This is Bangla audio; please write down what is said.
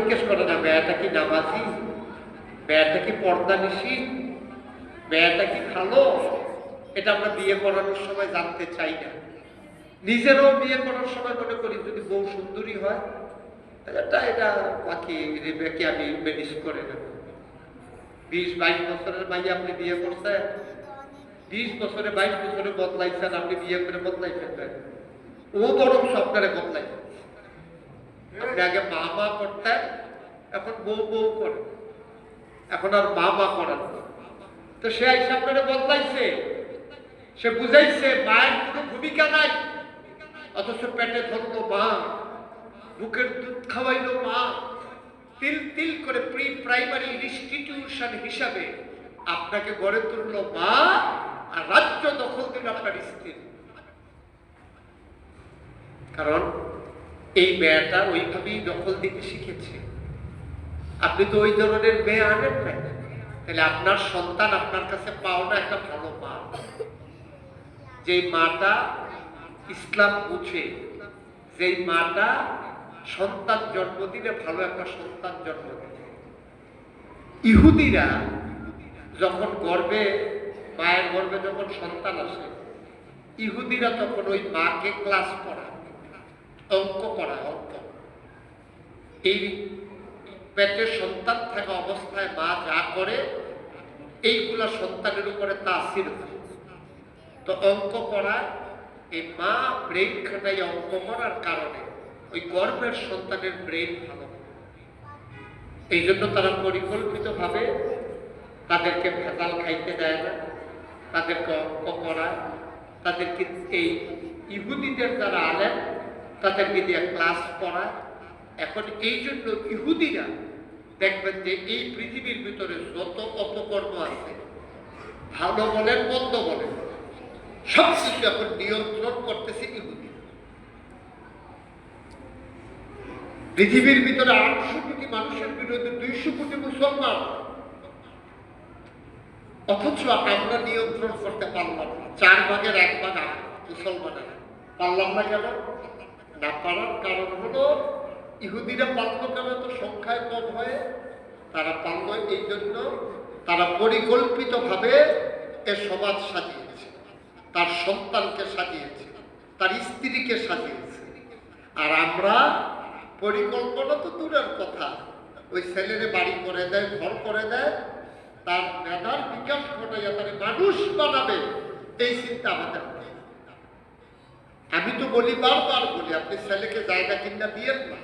জিজ্ঞেস করে না মেয়েটা কি নামাজি? মেয়েটা কি পর্দা নিশি মেয়েটা কি ভালো এটা আমরা বিয়ে করানোর সময় জানতে চাই না। নিজেরও বিয়ে করার সময় মনে করি, যদি বউ সুন্দরী হয় এটা এটা বাকি রেবেকে আমি ম্যানেজ করে নেব। বিশ বাইশ বছরের মাইয়া আপনি বিয়ে করছেন? বিশ বছরে বাইশ বছরে বদলাইছেন, আপনি বিয়ে করে বদলাইছেন। ও বরং সবটারে বদলাইছে আগে মা মা করতেন, এখন বউ বউ করে। এখন আর মা মা করেন না। তো সে আইসা আপনারা বদলাইছে। সে বুঝাইছে, মায়ের কোনো ভূমিকা নাই। অথচ পেটে ধরলো মা, বুকের দুধ খাওয়াইলো মা। তিল তিল করে প্রি প্রাইমারি ইনস্টিটিউশন হিসাবে আপনাকে গড়ে তুললো মা আর রাজ্য দখল দিল আপনার স্ত্রী। কারণ এই মেয়েটা ওইভাবেই দখল দিতে শিখেছে। আপনি তো ওই ধরনের মেয়ে আনেন না তাহলে আপনার সন্তান আপনার কাছে পাও না একটা ভালো মা যে মাটা ইসলাম বুঝে, যেই মাটা সন্তান জন্ম দিলে ভালো একটা সন্তান জন্ম দিলে। ইহুদিরা যখন গর্বে, মায়ের গর্বে যখন সন্তান আসে, ইহুদিরা তখন ওই মাকে ক্লাস পড়ায়। অঙ্ক করা, অঙ্ক। এই পেটে সন্তান থাকা অবস্থায় মা যা করে, এইগুলা সন্তানের উপরে তাসির হয় তো অঙ্ক পড়ায় এই মা ব্রেন খাটাই অঙ্ক করার কারণে ওই গর্ভের সন্তানের ব্রেন ভালো এই জন্য তারা পরিকল্পিতভাবে তাদেরকে ভেজাল খাইতে দেয় না, তাদেরকে অঙ্ক করায়। তাদেরকে এই ইহুদিদের যারা আলেন তাদেরকে দিয়ে ক্লাস করায় এখন এই জন্য ইহুদিরা দেখবেন যে এই পৃথিবীর ভিতরে যত অপকর্ম আছে, ভালো বলেন, মন্দ বলেন সব কিছু এখন নিয়ন্ত্রণ করতেছে ইহুদি। পৃথিবীর ভিতরে আটশো কোটি মানুষের বিরুদ্ধে দুইশো কোটি মুসলমান। অথচ আমরা নিয়ন্ত্রণ করতে পারলাম না। চার ভাগের এক ভাগ মুসলমানের। পারলাম না কেন? না পারার কারণ হলো, ইহুদিরা পারল কেন তো সংখ্যায় কম হয়ে, তারা পারল এই জন্য তারা পরিকল্পিতভাবে এ সমাজ সাজিয়েছে। তার সন্তানকে সাজিয়েছে, তার স্ত্রীকে সাজিয়েছে। আর আমরা পরিকল্পনা তো দূরের কথা। ওই ছেলেরে বাড়ি করে দেয়, ঘর করে দেয়, তার মেধার বিকাশ ঘটাইয়া তার মানুষ বানাবে, এই চিন্তা আমাদের। আমি তো বলি বারবার বলি আপনি ছেলেকে জায়গা কিনা দিয়েন না।